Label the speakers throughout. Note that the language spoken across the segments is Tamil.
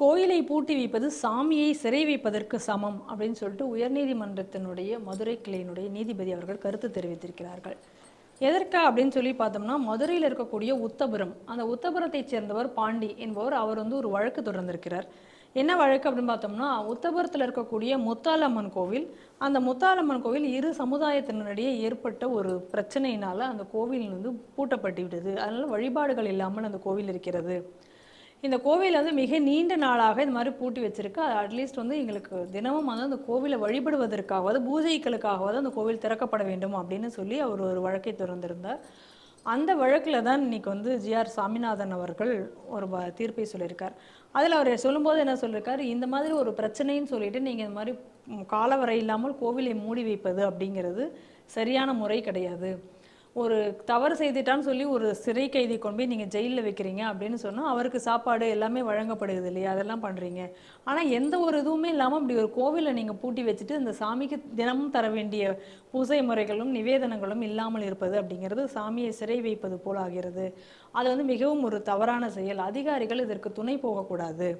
Speaker 1: கோயிலை பூட்டி வைப்பது சாமியை சிறை வைப்பதற்கு சமம் அப்படின்னு சொல்லிட்டு உயர்நீதிமன்றத்தினுடைய மதுரை கிளையினுடைய நீதிபதி அவர்கள் கருத்து தெரிவித்திருக்கிறார்கள். எதற்கா அப்படின்னு சொல்லி பார்த்தோம்னா மதுரையில் இருக்கக்கூடிய உத்தபுரம் அந்த உத்தபுரத்தைச் சேர்ந்தவர் பாண்டி என்பவர் அவர் வந்து ஒரு வழக்கு தொடர்ந்திருக்கிறார். என்ன வழக்கு அப்படின்னு பார்த்தோம்னா உத்தபுரத்தில் இருக்கக்கூடிய முத்தாலம்மன் கோவில் அந்த முத்தாலம்மன் கோவில் இரு சமுதாயத்தினரிடையே ஏற்பட்ட ஒரு பிரச்சனையினால் அந்த கோவில் வந்து பூட்டப்பட்டு விட்டது. அதனால் வழிபாடுகள் இல்லாமல் அந்த கோவில் இருக்கிறது. இந்த கோவில் வந்து மிக நீண்ட நாளாக இந்த மாதிரி பூட்டி வச்சிருக்கு. அட்லீஸ்ட் வந்து எங்களுக்கு தினமும் வந்து அந்த கோவிலை வழிபடுவதற்காகவாது பூஜைகளுக்காகவாது அந்த கோவில் திறக்கப்பட வேண்டும் அப்படின்னு சொல்லி அவர் ஒரு வழக்கை திறந்திருந்தார். அந்த வழக்கில் தான் இன்னைக்கு வந்து ஜிஆர் சாமிநாதன் அவர்கள் ஒரு தீர்ப்பை சொல்லியிருக்கார். அதில் அவர் சொல்லும்போது என்ன சொல்லியிருக்காரு? இந்த மாதிரி ஒரு பிரச்சனைன்னு சொல்லிட்டு நீங்கள் இந்த மாதிரி காலவரை இல்லாமல் கோவிலை மூடி வைப்பது அப்படிங்கிறது சரியான முறை கிடையாது. ஒரு தவறு செய்துட்டான்னு சொல்லி ஒரு சிறை கைதி கொண்டு போய் நீங்கள் ஜெயிலில் வைக்கிறீங்க அப்படின்னு சொன்னால் அவருக்கு சாப்பாடு எல்லாமே வழங்கப்படுது இல்லையா? அதெல்லாம் பண்ணுறீங்க ஆனால் எந்த ஒரு இதுவுமே இல்லாமல் அப்படி ஒரு கோவிலை நீங்கள் பூட்டி வச்சுட்டு இந்த சாமிக்கு தினமும் தர வேண்டிய பூஜை முறைகளும் நிவேதனங்களும் இல்லாமல் இருப்பது அப்படிங்கிறது சாமியை சிறை வைப்பது போல் ஆகிறது. அது வந்து மிகவும் ஒரு தவறான செயல். அதிகாரிகள் இதற்கு துணை போகக்கூடாது.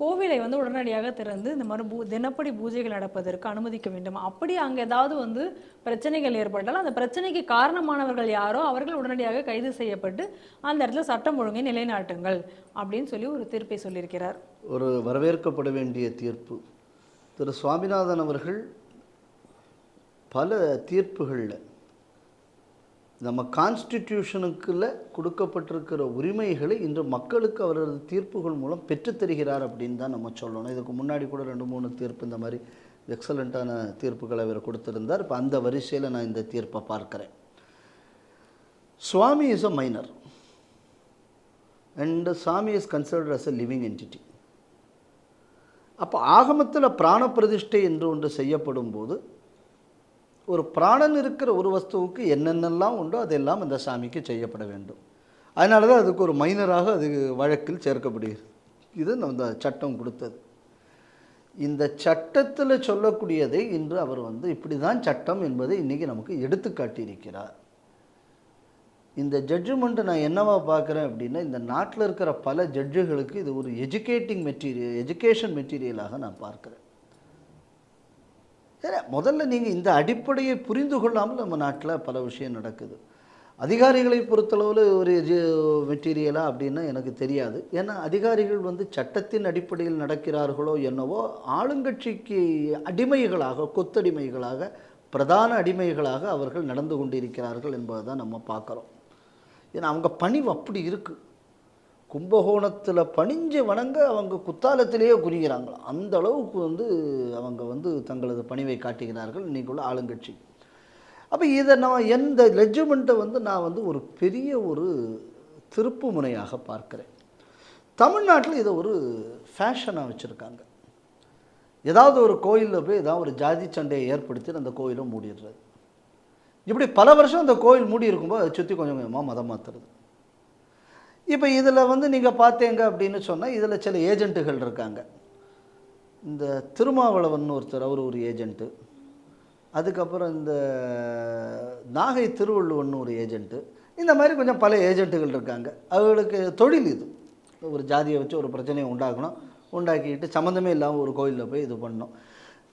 Speaker 1: கோவிலை வந்து உடனடியாக திறந்து இந்த மாதிரி பூ தினப்படி பூஜைகள் நடப்பதற்கு அனுமதிக்க வேண்டும். அப்படி அங்கே ஏதாவது வந்து பிரச்சனைகள் ஏற்பட்டால் அந்த பிரச்சனைக்கு காரணமானவர்கள் யாரோ அவர்கள் உடனடியாக கைது செய்யப்பட்டு அந்த இடத்துல சட்டம் ஒழுங்கை நிலைநாட்டுங்கள் அப்படின்னு சொல்லி ஒரு தீர்ப்பை சொல்லியிருக்கிறார்.
Speaker 2: ஒரு வரவேற்கப்பட வேண்டிய தீர்ப்பு. திரு சுவாமிநாதன் அவர்கள் பல தீர்ப்புகளில் நம்ம கான்ஸ்டிடியூஷனுக்குள்ள கொடுக்கப்பட்டிருக்கிற உரிமைகளை இன்று மக்களுக்கு அவரது தீர்ப்புகள் மூலம் பெற்றுத்தருகிறார் அப்படின்னு தான் நம்ம சொல்லணும். இதுக்கு முன்னாடி கூட ரெண்டு மூணு தீர்ப்பு இந்த மாதிரி எக்ஸலண்ட்டான தீர்ப்புகளை அவர் கொடுத்துருந்தார். இப்போ அந்த வரிசையில் நான் இந்த தீர்ப்பை பார்க்குறேன். Swami is a minor and Sami is considered as a living entity அப்போ ஆகமத்தில் பிராண பிரதிஷ்டை என்று ஒன்று செய்யப்படும் போது ஒரு பிராணன் இருக்கிற ஒரு வஸ்துவுக்கு என்னென்னலாம் உண்டோ அதெல்லாம் அந்த சாமிக்கு செய்யப்பட வேண்டும். அதனால தான் அதுக்கு ஒரு மைனராக அது வழக்கில் சேர்க்கப்படுகிறது. இது அந்த சட்டம் கொடுத்தது. இந்த சட்டத்தில் சொல்லக்கூடியதை இன்று அவர் வந்து இப்படி தான் சட்டம் என்பதை இன்றைக்கி நமக்கு எடுத்து காட்டியிருக்கிறார். இந்த ஜட்ஜ்மெண்ட்டை நான் என்னவா பார்க்குறேன் அப்படின்னா இந்த நாட்டில் இருக்கிற பல ஜட்ஜுகளுக்கு இது ஒரு எஜுகேட்டிங் மெட்டீரியல் எஜுகேஷன் மெட்டீரியலாக நான் பார்க்குறேன். சரி முதல்ல நீங்கள் இந்த அடிப்படையை புரிந்து கொள்ளாமல் நம்ம நாட்டில் பல விஷயம் நடக்குது. அதிகாரிகளை பொறுத்தளவில் ஒரு மெட்டீரியலா அப்படின்னா எனக்கு தெரியாது. ஏன்னா அதிகாரிகள் வந்து சட்டத்தின் அடிப்படையில் நடக்கிறார்களோ என்னவோ ஆளுங்கட்சிக்கு அடிமைகளாக கொத்தடிமைகளாக பிரதான அடிமைகளாக அவர்கள் நடந்து கொண்டிருக்கிறார்கள் என்பதை தான் நம்ம பார்க்குறோம். ஏன்னா அவங்க பணிவு அப்படி இருக்குது கும்பகோணத்தில் பணிஞ்சு வணங்க அவங்க குத்தாலத்திலேயே குறிகிறாங்களாம் அந்த அளவுக்கு வந்து அவங்க வந்து தங்களது பணிவை காட்டுகிறார்கள். இன்னைக்கு உள்ள ஆளுங்கட்சி. அப்போ இதை நான் எந்த லெஜ்மெண்ட்டை வந்து நான் வந்து ஒரு பெரிய ஒரு திருப்பு முனையாக பார்க்குறேன். தமிழ்நாட்டில் இதை ஒரு ஃபேஷனாக வச்சுருக்காங்க. ஏதாவது ஒரு கோயிலில் போய் ஏதாவது ஒரு ஜாதி சண்டையை ஏற்படுத்தி அந்த கோயிலை மூடிடுறது. இப்படி பல வருஷம் அந்த கோயில் மூடி இருக்கும்போது அதை சுற்றி கொஞ்சம் கொஞ்சமாக மதம் மாற்றுறது இப்போ இதில் வந்து நீங்கள் பார்த்தீங்க அப்படின்னு சொன்னால் இதில் சில ஏஜென்ட்டுகள் இருக்காங்க. இந்த திருமாவளவன் ஒருத்தர் அவர் ஒரு ஏஜென்ட்டு. அதுக்கப்புறம் இந்த நாகை திருவள்ளுவன் ஒரு ஏஜெண்ட்டு இந்த மாதிரி கொஞ்சம் பல ஏஜெண்ட்டுகள் இருக்காங்க. அவர்களுக்கு தொழில் இது. ஒரு ஜாதியை வச்சு ஒரு பிரச்சனையை உண்டாக்கணும். உண்டாக்கிட்டு சம்மந்தமே இல்லாமல் ஒரு கோயிலில் போய் இது பண்ணோம்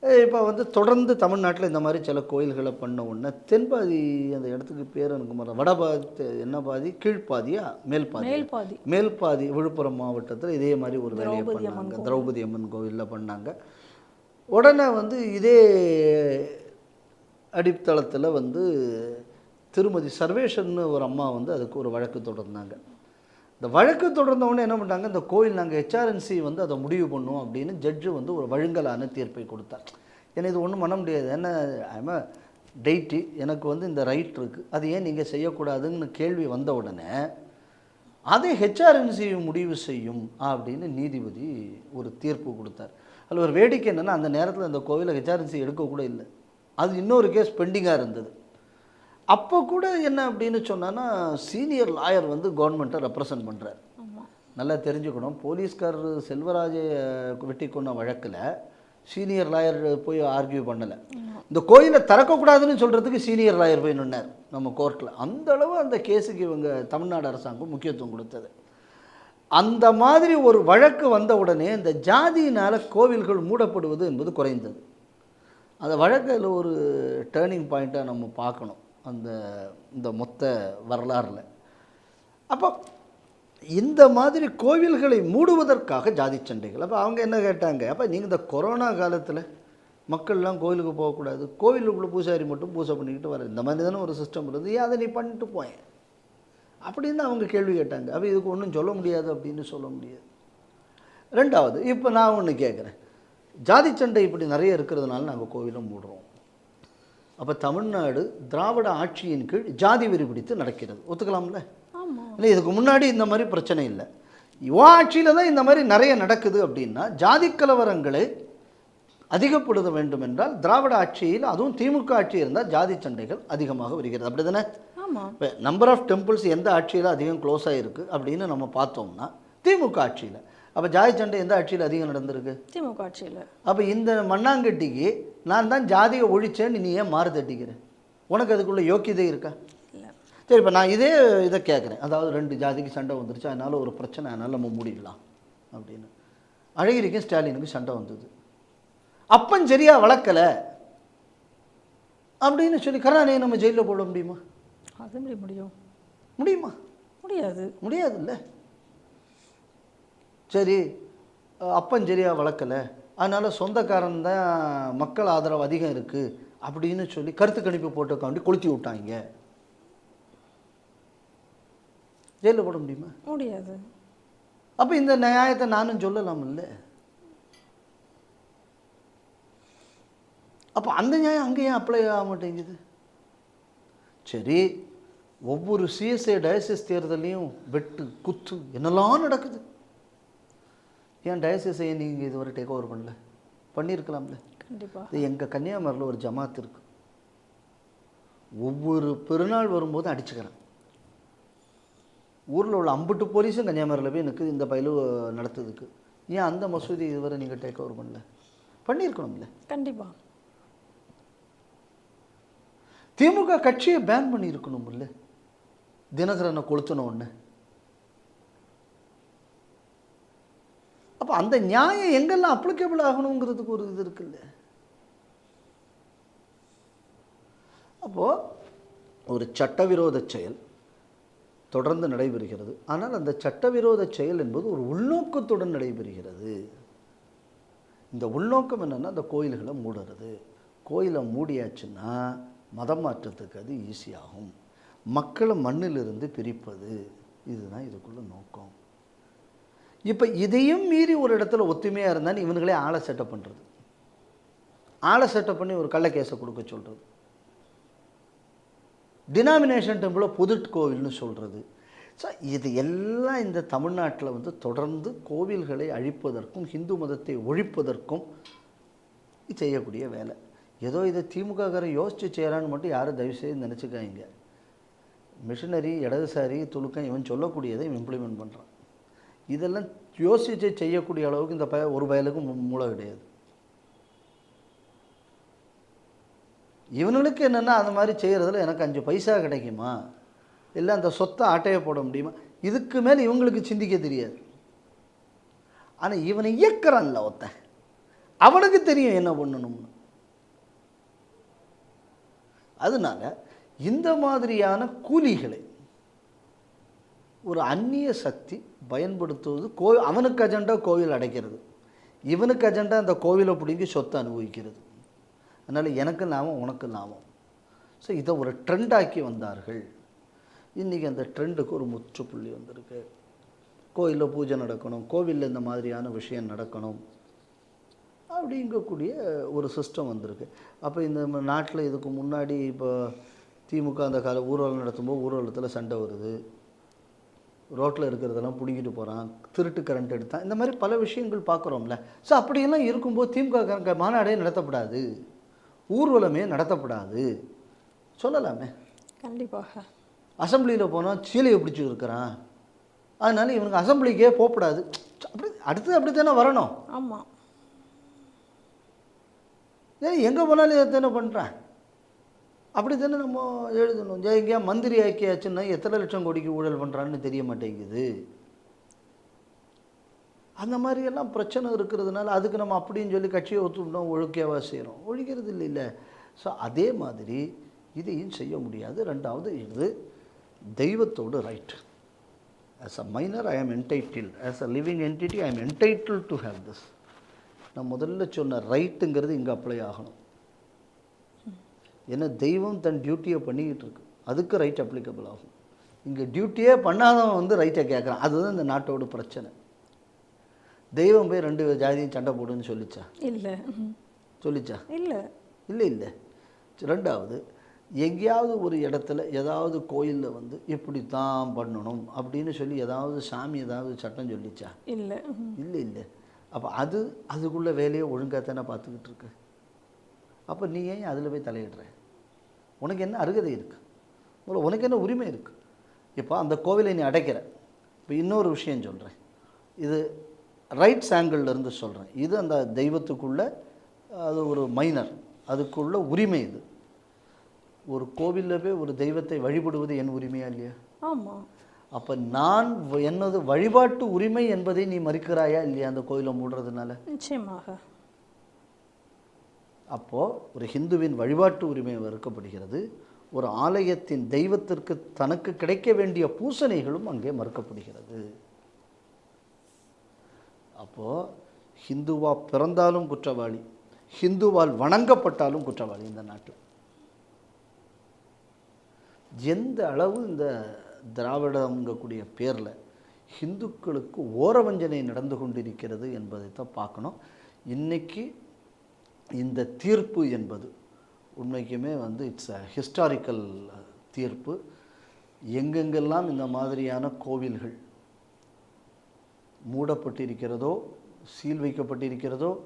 Speaker 2: இப்போ வந்து தொடர்ந்து தமிழ்நாட்டில் இந்த மாதிரி சில கோயில்களை பண்ண உடனே தென்பாதி அந்த இடத்துக்கு பேர் எனக்கு மறந்து வடபாதி என்ன பாதி? கீழ்ப்பாதியா மேல் பாதி?
Speaker 1: மேல் பாதி.
Speaker 2: மேல் பாதி விழுப்புரம் மாவட்டத்தில் இதே மாதிரி ஒரு வேலையை பண்ணாங்க. திரௌபதி அம்மன் கோவிலில் பண்ணாங்க. உடனே வந்து இதே அடித்தளத்தில் வந்து திருமதி சர்வேஷன்னு ஒரு அம்மா வந்து அதுக்கு ஒரு வழக்கு தொடர்ந்தாங்க. இந்த வழக்கு தொடர்ந்தவொடனே என்ன பண்ணிட்டாங்க? இந்த கோயில் நாங்கள் ஹெச்ஆர்என்சி வந்து அதை முடிவு பண்ணுவோம் அப்படின்னு ஜட்ஜு வந்து ஒரு வழுங்கலான தீர்ப்பை கொடுத்தார். ஏன்னா இது ஒன்றும் பண்ண முடியாது. என்ன ஐம டெய்ட்டு எனக்கு வந்து இந்த ரைட் இருக்குது அது ஏன் நீங்கள் செய்யக்கூடாதுன்னு கேள்வி வந்த உடனே அதை ஹெச்ஆர்என்சி முடிவு செய்யும் அப்படின்னு நீதிபதி ஒரு தீர்ப்பு கொடுத்தார். அதில் ஒரு வேடிக்கை என்னென்னா அந்த நேரத்தில் அந்த கோவிலை ஹெச்ஆர்என்சி எடுக்கக்கூட இல்லை. அது இன்னொரு கேஸ் பெண்டிங்காக இருந்தது. அப்போ கூட என்ன அப்படின்னு சொன்னான்னா சீனியர் லாயர் வந்து கவர்மெண்ட்டை ரெப்ரசன்ட் பண்ணுறார் நல்லா தெரிஞ்சுக்கணும். போலீஸ்காரர் செல்வராஜை வெட்டி கொண்ட வழக்கில் சீனியர் லாயர் போய் ஆர்கியூ பண்ணலை. இந்த கோயிலை திறக்கக்கூடாதுன்னு சொல்கிறதுக்கு சீனியர் லாயர் போய் நின்னார் நம்ம கோர்ட்டில் அந்த அளவு அந்த கேஸுக்கு இவங்க தமிழ்நாடு அரசாங்கம் முக்கியத்துவம் கொடுத்தது. அந்த மாதிரி ஒரு வழக்கு வந்த உடனே இந்த ஜாதியினால் கோவில்கள் மூடப்படுவது என்பது குறைந்தது. அந்த வழக்கில் ஒரு டேர்னிங் பாயிண்ட்டாக நம்ம பார்க்கணும். அந்த இந்த மொத்த வரலாறில். அப்போ இந்த மாதிரி கோவில்களை மூடுவதற்காக ஜாதி சண்டைகள். அப்போ அவங்க என்ன கேட்டாங்க? அப்போ நீங்கள் இந்த கொரோனா காலத்தில் மக்கள்லாம் கோயிலுக்கு போகக்கூடாது. கோவிலுக்குள்ளே பூசாரி மட்டும் பூஜை பண்ணிக்கிட்டு வர இந்த மாதிரி தானே ஒரு சிஸ்டம் இருந்தது. ஏன் அதை நீ பண்ணிட்டு போயேன்? அப்படின்னு அவங்க கேள்வி கேட்டாங்க. அப்போ இதுக்கு ஒன்றும் சொல்ல முடியாது அப்படின்னு சொல்ல முடியாது. ரெண்டாவது இப்போ நான் ஒன்று கேட்குறேன் ஜாதி சண்டை இப்படி நிறைய இருக்கிறதுனால நாங்கள் கோவிலும் மூடுறோம். அப்போ தமிழ்நாடு திராவிட ஆட்சியின் கீழ் ஜாதி வெறி பிடித்து நடக்கிறது. ஒத்துக்கலாம்ல? இல்லை இதுக்கு முன்னாடி இந்த மாதிரி பிரச்சனை இல்லை. யுவ ஆட்சியில் தான் இந்த மாதிரி நிறைய நடக்குது அப்படின்னா ஜாதி கலவரங்களை அதிகப்படுத்த வேண்டும் என்றால் திராவிட ஆட்சியில் அதுவும் திமுக ஆட்சி இருந்தால் ஜாதி சண்டைகள் அதிகமாக வருகிறது. அப்படி தானே இப்போ நம்பர் ஆஃப் டெம்பிள்ஸ் எந்த ஆட்சியில் அதிகம் க்ளோஸ் ஆகிருக்கு அப்படின்னு நம்ம பார்த்தோம்னா திமுக ஆட்சியில். அப்போ ஜாதி சண்டை எந்த ஆட்சியில் அதிகம் நடந்திருக்கு?
Speaker 1: திமுக ஆட்சியில்.
Speaker 2: அப்போ இந்த மண்ணாங்கட்டிக்கு நான் தான் ஜாதியை ஒழிச்சேன்னு நீ ஏன் மாறு தட்டிக்கிற? உனக்கு அதுக்குள்ள யோக்கியதை இருக்கா?
Speaker 1: இல்லை.
Speaker 2: சரி இப்போ நான் இதே இதை கேட்குறேன் அதாவது ரெண்டு ஜாதிக்கு சண்டை வந்துருச்சு? அதனால ஒரு பிரச்சனை அதனால் நம்ம மூடிடலாம் அப்படின்னு. அழகிரிக்கும் ஸ்டாலினுக்கும் சண்டை வந்தது. அப்பன் சரியா வளர்க்கலை அப்படின்னு சொல்லி கருணாநிதியை நம்ம ஜெயிலில் போட முடியுமா?
Speaker 1: அது எப்படி முடியும்?
Speaker 2: முடியுமா?
Speaker 1: முடியாது.
Speaker 2: முடியாதுல்ல. சரி அப்பன் சரியா வளர்க்கலை. அதனால் சொந்தக்காரன் தான் மக்கள் ஆதரவு அதிகம் இருக்குது அப்படின்னு சொல்லி கருத்து கணிப்பு போட்டுக்காண்டி கொளுத்தி விட்டாங்க. ஜெயிலில் போட முடியுமா?
Speaker 1: முடியாது.
Speaker 2: அப்போ இந்த நியாயத்தை நானும் சொல்லலாம்ல அப்போ அந்த நியாயம் அங்கே ஏன் அப்ளை ஆக மாட்டேங்குது? சரி ஒவ்வொரு சிஎஸ்ஐ டயசிஸ் தேர்தலையும் வெட்டு குத்து என்னெல்லாம் நடக்குது? ஏன் டயசிஸை நீங்கள் இதுவரை டேக் ஓவர் பண்ணல? பண்ணியிருக்கலாம்ல
Speaker 1: கண்டிப்பாக
Speaker 2: இது எங்கள் கன்னியாகுமரியில் ஒரு ஜமாத் இருக்கு. ஒவ்வொரு பெருநாள் வரும்போது அடிச்சுக்கிறேன். ஊரில் உள்ள அம்புட்டு போலீஸும் கன்னியாகுமரியில் போய் எனக்கு இந்த பயிலு நடத்துறதுக்கு. ஏன் அந்த மசூதி இதுவரை நீங்கள் டேக் ஓவர் பண்ணல? பண்ணியிருக்கணும்ல
Speaker 1: கண்டிப்பாக
Speaker 2: திமுக கட்சியை பேன் பண்ணியிருக்கணும்ல தினகரனை கொளுத்தின உடனே. அப்போ அந்த நியாயம் எங்கெல்லாம் அப்ளிகபிள் ஆகணுங்கிறதுக்கு ஒரு இது இருக்குல்ல. அப்போது ஒரு சட்டவிரோத செயல் தொடர்ந்து நடைபெறுகிறது. ஆனால் அந்த சட்டவிரோத செயல் என்பது ஒரு உள்நோக்கத்துடன் நடைபெறுகிறது. இந்த உள்நோக்கம் என்னென்னா அந்த கோயில்களை மூடுறது. கோயிலை மூடியாச்சுன்னா மதம் மாற்றத்துக்கு அது ஈஸியாகும் மக்களை மண்ணிலிருந்து பிரிப்பது இதுதான் இதுக்குள்ள நோக்கம். இப்போ இதையும் மீறி ஒரு இடத்துல ஒத்துமையாக இருந்தால் இவனுங்களே ஆளை செட்டப் பண்ணுறது ஆளை செட்டப் பண்ணி ஒரு கள்ள கேஸை கொடுக்க சொல்கிறது டினாமினேஷன் டெம்பிளை பொது கோவில்னு சொல்கிறது ஸோ இது எல்லாம் இந்த தமிழ்நாட்டில் வந்து தொடர்ந்து கோவில்களை அழிப்பதற்கும் ஹிந்து மதத்தை ஒழிப்பதற்கும் செய்யக்கூடிய வேலை. ஏதோ இதை திமுககாரன் யோசித்து செய்கிறான்னு மட்டும் யாரும் தயவுசெய்து நினச்சிக்காங்க மிஷினரி இடதுசாரி துலுக்கம் இவன் சொல்லக்கூடியதை இவன் இம்ப்ளிமெண்ட் பண்ணுறான் இதெல்லாம் யோசித்து செய்யக்கூடிய அளவுக்கு இந்த பய ஒரு பயலுக்கும் மூளை கிடையாது. இவனுக்கு என்னென்னா அந்த மாதிரி செய்கிறதுல எனக்கு அஞ்சு பைசா கிடைக்குமா? இல்லை அந்த சொத்தை ஆட்டையை போட முடியுமா? இதுக்கு மேலே இவங்களுக்கு சிந்திக்க தெரியாது. ஆனால் இவனை இயக்கிறான்ல ஒருத்தன். அவனுக்கு தெரியும் என்ன பண்ணணும்னு. அதனால இந்த மாதிரியான கூலிகளை ஒரு அந்நிய சக்தி பயன்படுத்துவது கோ அவனுக்கு அஜெண்டா கோவில் அடைக்கிறது. இவனுக்கு அஜெண்டா அந்த கோவிலை பிடிங்கி சொத்தை அனுபவிக்கிறது. அதனால் எனக்கு லாபம் உனக்கு லாபம் ஸோ இதை ஒரு ட்ரெண்டாக்கி வந்தார்கள். இன்றைக்கி அந்த ட்ரெண்டுக்கு ஒரு முற்றுப்புள்ளி வந்திருக்கு. கோயிலில் பூஜை நடக்கணும் கோவிலில் இந்த மாதிரியான விஷயம் நடக்கணும் அப்படிங்கக்கூடிய ஒரு சிஸ்டம் வந்திருக்கு. அப்போ இந்த நாட்டில் இதுக்கு முன்னாடி இப்போ திமுக அந்த கால ஊர்வலம் நடத்தும்போது ஊர்வலத்தில் சண்டை வருது. ரோட்டில் இருக்கிறதெல்லாம் பிடிங்கிட்டு போகிறான் திருட்டு கரண்ட் எடுத்தான். இந்த மாதிரி பல விஷயங்கள் பார்க்குறோம்ல. ஸோ அப்படியெல்லாம் இருக்கும்போது திமுக மாநாடே நடத்தப்படாது. ஊர்வலமே நடத்தப்படாது. சொல்லலாமே.
Speaker 1: கண்டிப்பாக.
Speaker 2: அசம்பிளியில் போனால் சீலையை பிடிச்சி இருக்கிறான் அதனால இவனுக்கு அசம்பிளிக்கே போகக்கூடாது அப்படி அடுத்தது அப்படி தானே வரணும்?
Speaker 1: ஆமாம்
Speaker 2: ஏன் எங்கே போனாலும் இதை தானே பண்ணுறான் அப்படி தானே நம்ம எழுதணும்? ஜெய எங்கேயா மந்திரி ஆக்கியாச்சுன்னா எத்தனை லட்சம் கோடிக்கு ஊழல் பண்ணுறான்னு தெரிய மாட்டேங்குது. அந்த மாதிரியெல்லாம் பிரச்சனை இருக்கிறதுனால அதுக்கு நம்ம அப்படின்னு சொல்லி கட்சியை ஒத்துட்டோம் ஒழுக்கையாவா செய்கிறோம் ஒழிக்கிறது இல்லை இல்லை. ஸோ அதே மாதிரி இதையும் செய்ய முடியாது. ரெண்டாவது இது தெய்வத்தோட right as a minor I am entitled as a living entity I am entitled to have this நான் முதல்ல சொன்ன ரைட்டுங்கிறது இங்கே அப்ளை ஆகணும். ஏன்னா தெய்வம் தன் டியூட்டியை பண்ணிக்கிட்டு இருக்கு. அதுக்கு ரைட் அப்ளிகபிள் ஆகும். இங்கே டியூட்டியே பண்ணாதவன் வந்து ரைட்டை கேட்குறான் அதுதான் இந்த நாட்டோட பிரச்சனை. தெய்வம் போய் ரெண்டு ஜாதியும் சண்டை போடுன்னு சொல்லிச்சா?
Speaker 1: இல்லை.
Speaker 2: சொல்லிச்சா?
Speaker 1: இல்லை.
Speaker 2: இல்லை இல்லை. ரெண்டாவது எங்கேயாவது ஒரு இடத்துல ஏதாவது கோயிலில் வந்து இப்படி தான் பண்ணணும் அப்படின்னு சொல்லி ஏதாவது சாமி ஏதாவது சட்டம் சொல்லிச்சா?
Speaker 1: இல்லை.
Speaker 2: இல்லை இல்லை. அப்போ அது அதுக்குள்ள வேலையை ஒழுங்காக தானே பார்த்துக்கிட்டு இருக்கு? அப்போ நீ ஏன் அதில் போய் தலையிடுற? உனக்கு என்ன அருகதை இருக்குது உனக்கு என்ன உரிமை இருக்குது இப்போ அந்த கோவிலை நீ அடைக்கிற. இப்போ இன்னொரு விஷயம் சொல்கிறேன் இது ரைட்ஸ் இருந்து சொல்கிறேன் இது அந்த தெய்வத்துக்குள்ள அது ஒரு மைனர் அதுக்குள்ள உரிமை இது. ஒரு கோவிலில் போய் ஒரு தெய்வத்தை வழிபடுவது என் உரிமையா இல்லையா?
Speaker 1: ஆமாம்
Speaker 2: அப்போ நான் எனது வழிபாட்டு உரிமை என்பதை நீ மறுக்கிறாயா இல்லையா அந்த கோயிலை மூடுறதுனால?
Speaker 1: நிச்சயமாக.
Speaker 2: அப்போது ஒரு ஹிந்துவின் வழிபாட்டு உரிமை மறுக்கப்படுகிறது. ஒரு ஆலயத்தின் தெய்வத்திற்கு தனக்கு கிடைக்க வேண்டிய பூசணைகளும் அங்கே மறுக்கப்படுகிறது. அப்போது ஹிந்துவா பிறந்தாலும் குற்றவாளி ஹிந்துவால் வணங்கப்பட்டாலும் குற்றவாளி இந்த நாட்டு. எந்த அளவு இந்த திராவிடங்கக்கூடிய பேரில் ஹிந்துக்களுக்கு ஓரவஞ்சனை நடந்து கொண்டிருக்கிறது என்பதை தான் பார்க்கணும். இன்றைக்கி இந்த தீர்ப்பு என்பது உண்மைக்குமே வந்து இட்ஸ் அ ஹிஸ்டாரிக்கல் தீர்ப்பு. எங்கெங்கெல்லாம் இந்த மாதிரியான கோவில்கள் மூடப்பட்டிருக்கிறதோ சீல் வைக்கப்பட்டிருக்கிறதோ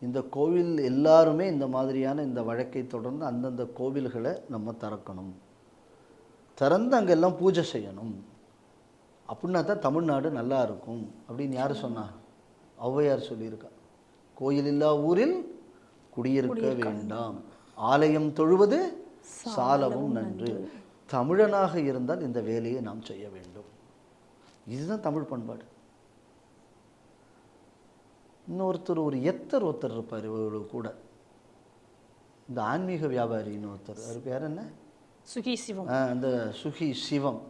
Speaker 2: இந்த கோவில் எல்லாருமே இந்த மாதிரியான இந்த வழக்கை தொடர்ந்து அந்தந்த கோவில்களை நம்ம திறக்கணும். திறந்து அங்கெல்லாம் பூஜை செய்யணும். அப்படின்னா தான் தமிழ்நாடு நல்லா இருக்கும் அப்படின்னு யார் சொன்னா? ஔவையார் சொல்லியிருக்கா. கோயில் இல்லா ஊரில் குடியிருக்க வேண்டாம். ஆலயம் தொழுவது சாலவும் நன்று. தமிழனாக இருந்தால் இந்த வேலையை நாம் செய்ய வேண்டும். இதுதான் தமிழ் பண்பாடு. இன்னொருத்தர் ஒரு எத்தர் ஒருத்தர் இருப்பார் இவரு கூட. இந்த ஆன்மீக வியாபாரின்னு ஒருத்தர். அவர் பேர் என்ன?
Speaker 1: சுகி சிவம்.
Speaker 2: அந்த சுகி சிவம்.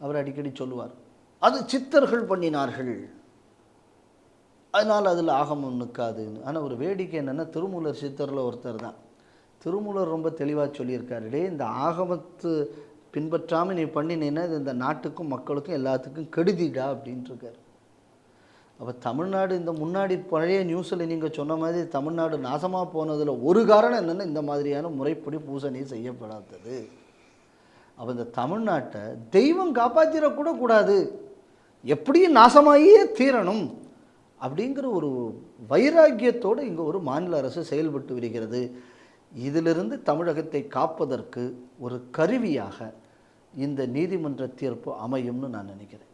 Speaker 2: அவர் அடிக்கடி சொல்லுவார். அது சித்தர்கள் பண்ணினார்கள். அதனால் அதில் ஆகமம் நிற்காதுன்னு. ஆனால் ஒரு வேடிக்கை என்னென்னா திருமூலர் சித்தரில் ஒருத்தர் தான். திருமூலர் ரொம்ப தெளிவாக சொல்லியிருக்காரு. டே இந்த ஆகமத்து பின்பற்றாமல் நீ பண்ணினீன்னா இது இந்த நாட்டுக்கும் மக்களுக்கும் எல்லாத்துக்கும் கெடுதிடா அப்படின்ட்டு இருக்காரு அப்போ தமிழ்நாடு இந்த முன்னாடி பழைய நியூஸில் நீங்கள் சொன்ன மாதிரி தமிழ்நாடு நாசமாக போனதில் ஒரு காரணம் என்னென்னா இந்த மாதிரியான முறைப்படி பூசணி செய்யப்படாதது. அப்போ இந்த தமிழ்நாட்டை தெய்வம் காப்பாற்றிடக்கூட கூடாது எப்படியும் நாசமாகியே தீரணும். அப்படிங்கிற ஒரு வைராக்கியத்தோடு இங்கே ஒரு மாநில அரசு செயல்பட்டு வருகிறது. இதிலிருந்து தமிழகத்தை காப்பதற்கு ஒரு கருவியாக இந்த நீதிமன்ற தீர்ப்பு அமையும்னு நான் நினைக்கிறேன்.